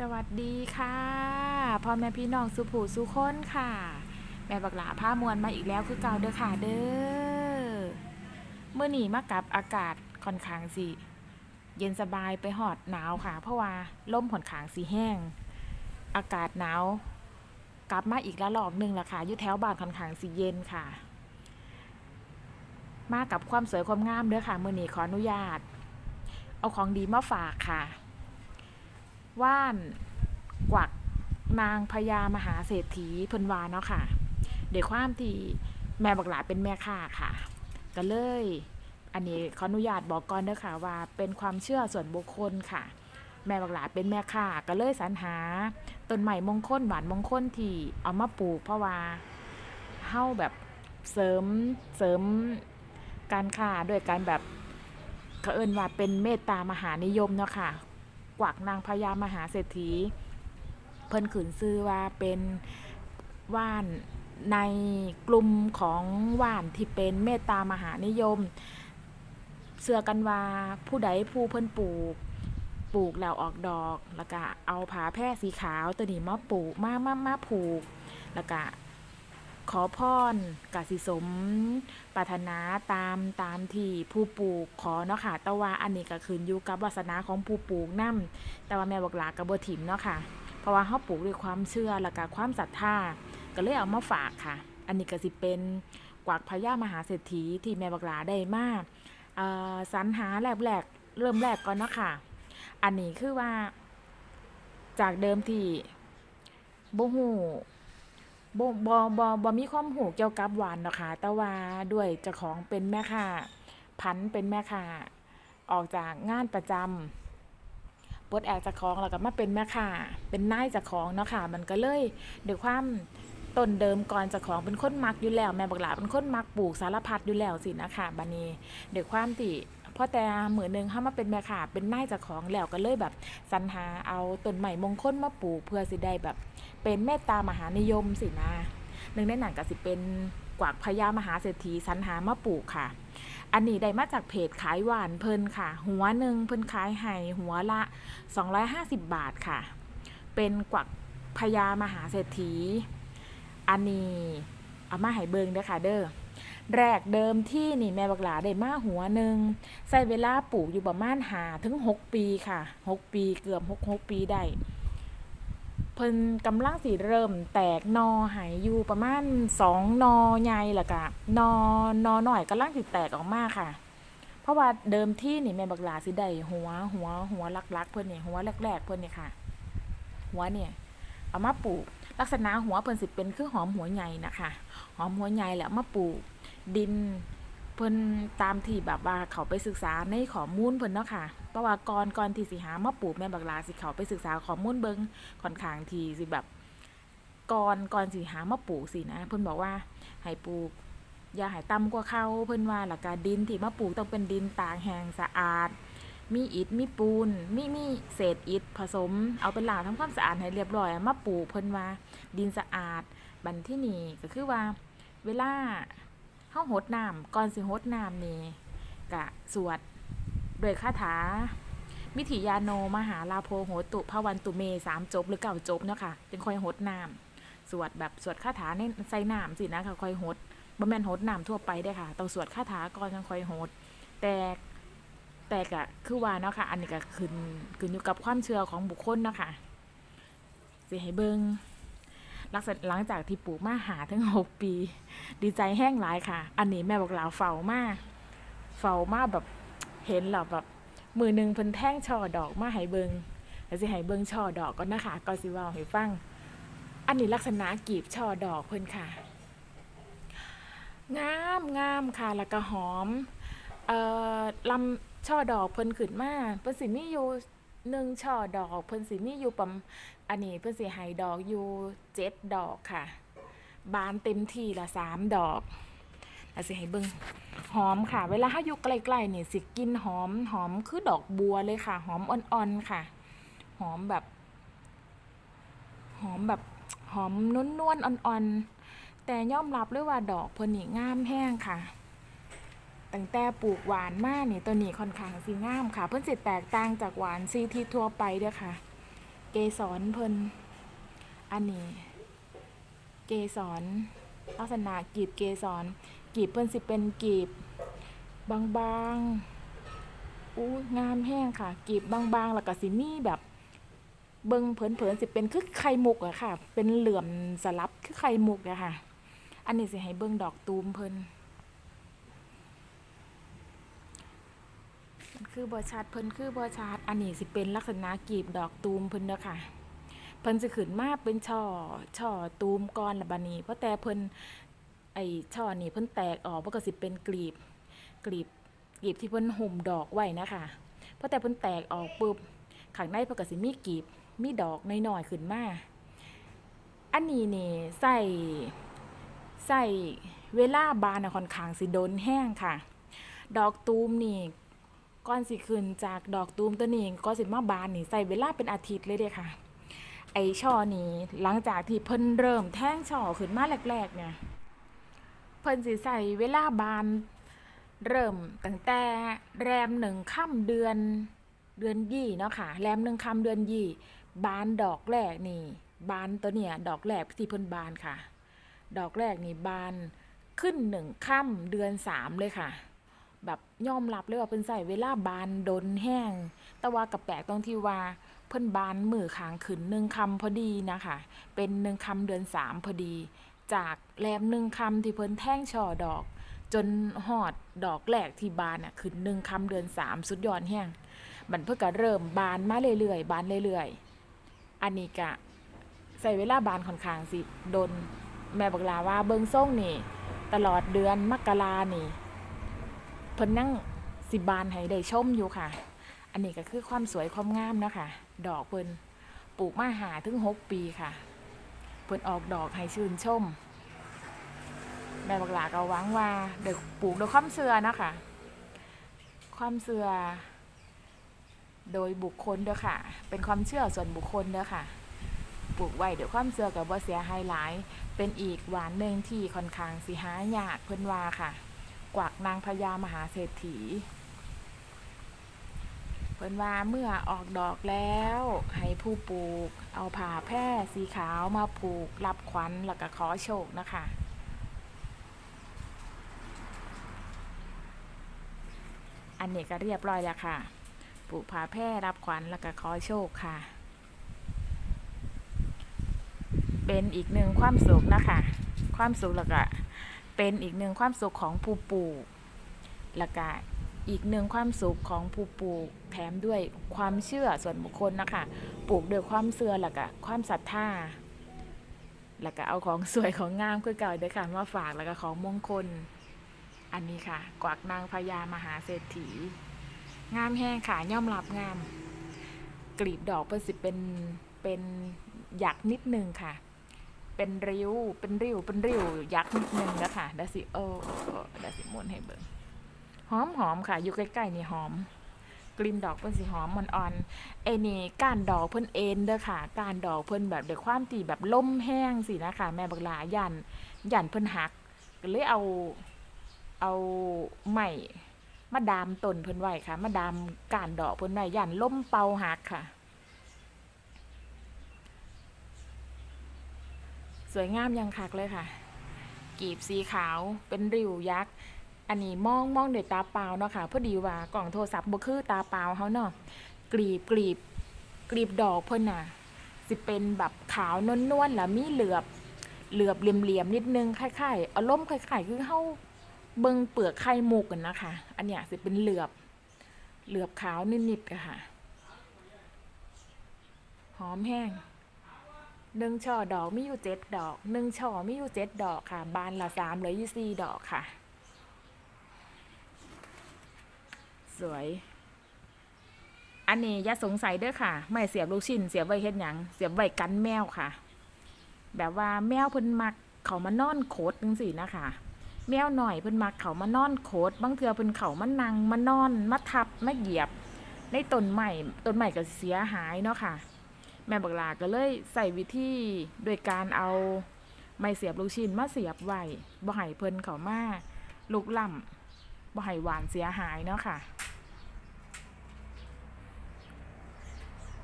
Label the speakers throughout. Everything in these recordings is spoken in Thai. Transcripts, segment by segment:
Speaker 1: สวัสดีค่ะพ่อแม่พี่น้องสุผูสุคนค่ะ แม่บักหลาผ้ามวนมาอีกแล้วคือเก่าเด้อค่ะเด้อเมื่อหนีมากับอากาศค่อนข้างสิ เย็นสบายไปหอดหนาวค่ะ เพราะว่าลมค่อนขางสีแห้ง อากาศหนาว กลับมาอีกระลอกหนึ่งละค่ะอยู่แถวบ้านค่อนข้างสีเย็นค่ะ มากับความสวยความงามเด้อค่ะเมื่อหนีขออนุญาต เอาของดีมาฝากค่ะ ว่านกวักนางพญามหาเศรษฐีเพิ่นวาเนาะค่ะเดี๋ยวความที่แม่บักหลาเป็นแม่ค้าค่ะ ก็เลย อันนี้ขออนุญาตบอกก่อนเด้อค่ะว่าเป็นความเชื่อส่วนบุคคลค่ะ แม่บักหลาเป็นแม่ค้าก็เลยสรรหาต้นใหม่มงคลหวานมงคลที่เอามาปลูกเพราะว่าเฮาแบบเสริมเสริมการค้าด้วยการแบบเขาเอิ้นว่าเป็นเมตตามหานิยมเนาะค่ะ กวักนางพญามหาเศรษฐี เพิ่นขืนซื้อว่าเป็นว่านในกลุ่มของว่านที่เป็นเมตตามหานิยมเชื่อกันว่าผู้ใดผู้เพิ่นปลูกปลูกแล้วออกดอก แล้วก็เอาผ้าแพร่สีขาวตัวนี้มาปลูกมามามาผูก แล้วก็ ขอพรกสิสมปรารถนาตามตามที่ผู้ปลูกขอเนาะค่ะ แต่ว่าอันนี้ก็ขึ้นอยู่กับวาสนาของผู้ปลูกนํแต่ว่าแม่บอกหลากับบ่ถิ่มเนาะค่ะ เพราะว่าเฮาปลูกด้วยความเชื่อแล้วก็ความศรัทธาก็เลยเอามาฝากค่ะ อันนี้ก็สิเป็นกวักพญามหาเศรษฐีที่แม่บักหลาได้มาเอ่อสรรหาแรกๆเริ่มแรกก่อนเนาะค่ะ อันนี้คือว่า จากเดิมที่บ่ฮู้ บ่บ่บ่บ่มีความรู้เกี่ยวกับหวานเนาะค่ะแต่ว่าด้วยเจ้าของเป็นแม่ค้าพันเป็นแม่ค้าออกจากงานประจำปลดแอกจากของแล้วก็มาเป็นแม่ค้าเป็นนายจากของเนาะค่ะ มันก็เลยด้วยความต้นเดิมก่อนจากของเป็นคนมักอยู่แล้ว แม่บักหลาเป็นคนมักปลูกสารพัดอยู่แล้วสินะคะบัดนี้ด้วยความที่ พอแต่เหมือนหนึ่งเฮามาเป็นแม่ค้าเป็นนายเจากของแล้วก็เลยแบบสรรหาเอาต้นใหม่มงคลมาปลูกเพื่อสิได้แบบ เป็นเมตตามหานิยมสินะหนึ่งในนั้นก็สิเป็นกวากพญามหาเศรษฐีสรรหามาปลูกค่ะ อันนี้ได้มาจากเพจขายหวานเพิ่นค่ะ หัวหนึ่งเพิ่นขายให้หัวละ 250 บาทค่ะ เป็นกวักพญามหาเศรษฐี อันนี้เอามาให้เบิงเด้อค่ะเด้อ แรกเดิมที่นี่แม่บักหลาได้มาหัวหนึ่งใช้เวลาปลูกอยู่ประมาณหาถึง6ปีค่ะ6ปีเกือบ6 6ปีได้เพิ่นกำลังสิเริ่มแตกนอหายอยู่ประมาณสองนอใหญ่ล้วก็นอนอหน่อยกำลังสิแตกออกมาค่ะ เพราะว่าเดิมที่นี่แม่บักหลาสิได้หัวหัวหัวลักๆเพิ่นนี่หัวแรกๆเพิ่นนี่ค่ะ หัวเนี่ยเอามาปลูกลักษณะหัวเพิ่นสิเป็นคือหอมหัวใหญ่นะคะหอมหัวใหญ่แล้วมาปลูก ดิน เพิ่นตามที่แบบว่าเขาไปศึกษาในข้อมูลเพิ่นเนาะค่ะเพราะว่าก่อนก่อนที่สิหามาปลูกแม่บักลาสิเขาไปศึกษาข้อมูลเบิงค่อนข้างที่สิแบบก่อนก่อนสิหามาปลูกสินะ เพิ่นบอกว่าให้ปลูกอย่าให้ต่ำกว่าเขาเพิ่นว่าแล้วก็ดินที่มาปลูกต้องเป็นดินตากแห้งสะอาด มีอิฐมีปูนมีมีเศษอิฐผสม เอาเป็นหลางทำความสะอาดให้เรียบร้อยมาปลูกเพิ่นว่าดินสะอาดบันที่นี่ก็คือว่า เวลา เฮาหดน้ำก่อนสิหดน้ำนี่กะสวดด้วยคาถามิถิยาโนมหาลาโพโหตุภวันตุเมสามจบหรือเก่าจบเนาะค่ะเป็นคอยหดน้ำสวดแบบสวดคาถาในใส่น้ำสินะค่ะคอยหดบ่แม่นหดน้ำทั่วไปได้ค่ะต้องสวดคาถาก่อนจังคอยหด แต่แต่กะคือว่าเนาะค่ะอันนี้ก็ขึ้นขึ้นอยู่กับความเชื่อของบุคคลเนาะค่ะสิให้เบิงลั กษณะหลังจากที่ปลูกมาหาถึงหกปี ดีใจแห้งหลายค่ะ อันนี้แม่บอกลาวเฝ้ามากเฝ้ามากแบบเห็นแล้วแบบมือหนึ่งเพิ่นแท่งช่อดอกมาให้เบิงแล้วสิให้เบิงช่อดอกก่อนนะคะก็สิเว่าให้ฟัง อันนี้ลักษณะกีบช่อดอกเพิ่นค่ะ งามงามค่ะแล้วก็หอม เอ่อลำช่อดอกเพิ่นขึ้นมาเพิ่นสิมีอยู่หนึ่งช่อดอกเพิ่นสิมีอยู่ประมาณ อันนี้เพิ่นสิให้ดอกอยู่เจ็ดดอกค่ะ บานเต็มที่ละสามดอกแล้วสิให้เบิ่งหอมค่ะ เวลาเฮาอยู่ใกล้ๆเนี่ยสิกลินหอมหอมคือดอกบัวเลยค่ะ หอมอ่อนๆค่ะ หอมแบบ หอมแบบหอมนวลๆอ่อนๆ แต่ยอมรับเลยว่าดอกเพิ่นนี่งามแห้งค่ะตั้งแต่ปลูกหวานมากนี่ตัวนี้ค่อนข้างสีงามค่ะ เพิ่นสิแตกต่างจากหวานซีที่ทั่วไปเด้อค่ะ เกสรเพิ่นอันนี้เกสรลักษณะกีบเกสรกีบเพิ่นสิเป็นกีบบางๆอู้งามแห้งค่ะ กีบบางๆแล้วก็สิมีแบบ เบิงเผินๆสิเป็นคือไข่มุกอะค่ะ เป็นเหลื่อมสลับคือไข่มุกอะค่ะ อันนี้สิให้เบิงดอกตูมเพิ่นมัน คือบอชัดเพิ่นคือบอชัดอันนี้สิเป็นลักษณะกีบดอกตูมเพิ่นเด้อค่ะเพิ่นสิขึ้นมาเป็นช่อช่อตูมก่อนละบันี้เพราะแต่เพิ่นไอช่อนี่เพิ่นแตกออกมันก็สิเป็นกลีบกลีบกลีบที่เพิ่นห่มดอกไว้นะคะเพราะแต่เพิ่นแตกออกปุ๊บข้างในเพิ่นก็สิมีกลีบมีดอกน้อยๆขึ้นมาอันนี้นี่ใส่ใส่เวลาบานค่อนข้างสิโดนแห้งค่ะ ดอกตูมนี่ ก่อนสิขึ้นจากดอกตูมตัวนี้ก็สิมาบานนี่ใส่เวลาเป็นอาทิตย์เลยเด้ค่ะ ไอช่อนี้หลังจากที่เพิ่นเริ่มแท่งช่อขึ้นมาแรกๆเนี่ยเพิ่นสิใส่เวลาบานเริ่มตั้งแต่แรมหนึ่งค่ำเดือนเดือนยี่เนาะค่ะแรมหนึ่งค่ำเดือนยี่บานดอกแรกนี่ บานตัวเนี่ยดอกแรกที่เพิ่นบานค่ะ ดอกแรกนี่บานขึ้นหนึ่งค่ำเดือนสามเลยค่ะ แบบยอมรับเลยว่าเพิ่นใส่เวลาบานดนแห้ง แต่ว่ากับแปลกตรงที่ว่าเพิ่นบานมือขางขึ้นหนึ่งคำพอดีนะคะ เป็นหนึ่งคำเดือนสามพอดี จากแรมหนึ่งคำที่เพิ่นแท่งช่อดอก จนหอดดอกแรกที่บานอะขึ้นหนึ่งคำเดือนสามสุดยอดแห้งมันเพื่อก็เริ่มบานมาเรื่อยๆบานเรื่อยๆ อันนี้กะใส่เวลาบานค่อนข้างสิโดนแม่บอกลาว่าเบิงส่งนี่ ตลอดเดือนมกรานี่ เพิ่นนั่งสิบานให้ได้ชมอยู่ค่ะ อันนี้ก็คือความสวยความงามเนาะค่ะ ดอกเพิ่นปลูกมาหาถึงหกปีค่ะ เพิ่นออกดอกให้ชื่นชม แม่บักหลาก็หวังว่าเด็กปลูกโดยความเชื่อนะคะ ความเชื่อโดยบุคคลเด้อค่ะ เป็นความเชื่อส่วนบุคคลเด้อค่ะ ปลูกไว้เดี๋ยวความเชื่อกับว่าเสียหายหลาย เป็นอีกหวานหนึ่งที่ค่อนข้างสิหายากเพิ่นว่าค่ะ กวักนางพญามหาเศรษฐี เพิ่นว่าเมื่อออกดอกแล้ว ให้ผู้ปลูก เอาผ่าแพร่สีขาวมาผูก รับขวัญแล้วก็ขอโชคนะคะอันนี้ก็เรียบร้อยแล้วค่ะ ปลูกผาแพร่รับขวัญแล้วก็ขอโชคค่ะ เป็นอีกหนึ่งความสุขนะคะ ความสุขแล้วก็ เป็นอีกหนึ่งความสุขของผู้ปลูกแล้วก็อีกหนึ่งความสุขของผู้ปลูกแถมด้วยความเชื่อส่วนบุคคลนะคะปลูกด้วยความเชื่อแล้วก็ความศรัทธาแล้วก็เอาของสวยของงามคือเก่าเด้อค่ะมาฝากแล้วก็ของมงคล อันนี้ค่ะ กวักนางพญามหาเศรษฐี งามแห้งค่ะย่อมรับงาม กลีบดอกเพิ่นสิเป็นเป็นหยักนิดนึงค่ะ เป็นริ้ว เป็นริ้ว เป็นริ้ว ยักษ์นิดนึงนะคะดยวสิโอโอ้เดยวสิมวนให้เบิ่งหอมหอมค่ะ อยู่ใกล้ๆนี่หอม กลิ่นดอกเพิ่นสิหอมมันอ่อนไอ้นี่ก้านดอกเพิ่นเอ็นเด้อค่ะก้านดอกเพิ่นแบบเด้วยความที่แบบล่มแห้งสินะคะ แม่บักลายันยันเพิ่นหักก็เลยเอาเอาไม้มาดามต้นเพิ่นไว้ค่ะ มาดามก้านดอกเพิ่นไว้ยันล่มเป่าหักค่ะ สวยงามยังคักเลยค่ะ กีบสีขาวเป็นริวยักษ์ อันนี้มองมองด้วยตาเปล่าเนาะค่ะพอดีว่ากล่องโทรศัพท์บ่คือตาเปล่าเขาเนาะกลีบกลีบกลีบดอกเพิ่นน่ะ สิเป็นแบบขาวนวลๆแล้วมีเหลือบเหลือบเหลี่ยมๆนิดนึงคล้ายๆอารมณ์คล้ายๆคือเฮาเบิ่งเปลือกไข่มุกกันนะคะ อันเนี้ยสิเป็นเหลือบเหลือบขาวนิดๆค่ะหอมแห้ง หนึ่งช่อดอกมีอยู่เจ็ดดอกหนึ่งช่อมีอยู่เจ็ดดอกค่ะ บานละสามเหลือยู่สี่ดอกค่ะ สวย อันนี้อย่าสงสัยเด้อค่ะ ไม่เสียบลูกชิ้น เสียบไว้เฮ็ดหยัง เสียบไว้กันแมวค่ะ แบบว่าแมวเพิ่นมักเขามานอนโคดจังซี่นะคะ แมวหน่อยเพิ่นมักเขามานอนโคดบางเทือเพิ่นเขามานั่งมานอนมาทับมาเหยียบ ในต้นใหม่ต้นใหม่ก็เสียหายเนาะค่ะ แม่บักลาก็เลยใส่วิธีโดยการเอาไม้เสียบลูกชิ้นมาเสียบไว้บ่ให้เพิ่นเขามาลุกล่ำบ่ให้หวานเสียหายเนาะค่ะ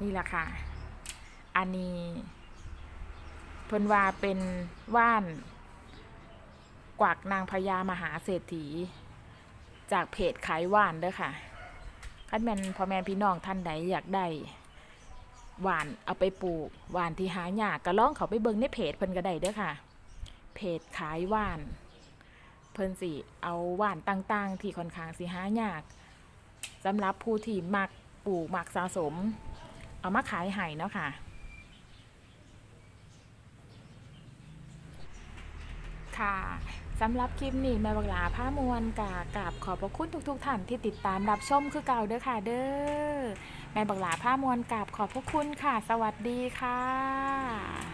Speaker 1: นี่แหละค่ะ อันนี้ เพิ่นว่าเป็นว่าน กวักนางพญามหาเศรษฐี จากเพจขายว่านเด้อค่ะคันแม่นพ่อแม่พี่น้องท่านใดอยากได้ หวานเอาไปปลูกหวานที่หายากก็ล่องเขาไปเบิ่งในเพจเพิ่นก็ได้เด้อค่ะ เพจขายหวาน เพิ่นสิเอาหวานต่างๆ ที่ค่อนข้างสิหายากสำหรับผู้ที่มักปลูกมักสะสม เอามาขายให้เนาะค่ะค่ะ สำหรับคลิปนี้แม่บักหลาผ้ามวลกากราบขอบพระคุณทุก ๆ ท่านที่ติดตามรับชมคือเก่าเด้อค่ะเด้อแม่บักหลาผ้ามวลกราบขอบพระคุณค่ะ สวัสดีค่ะ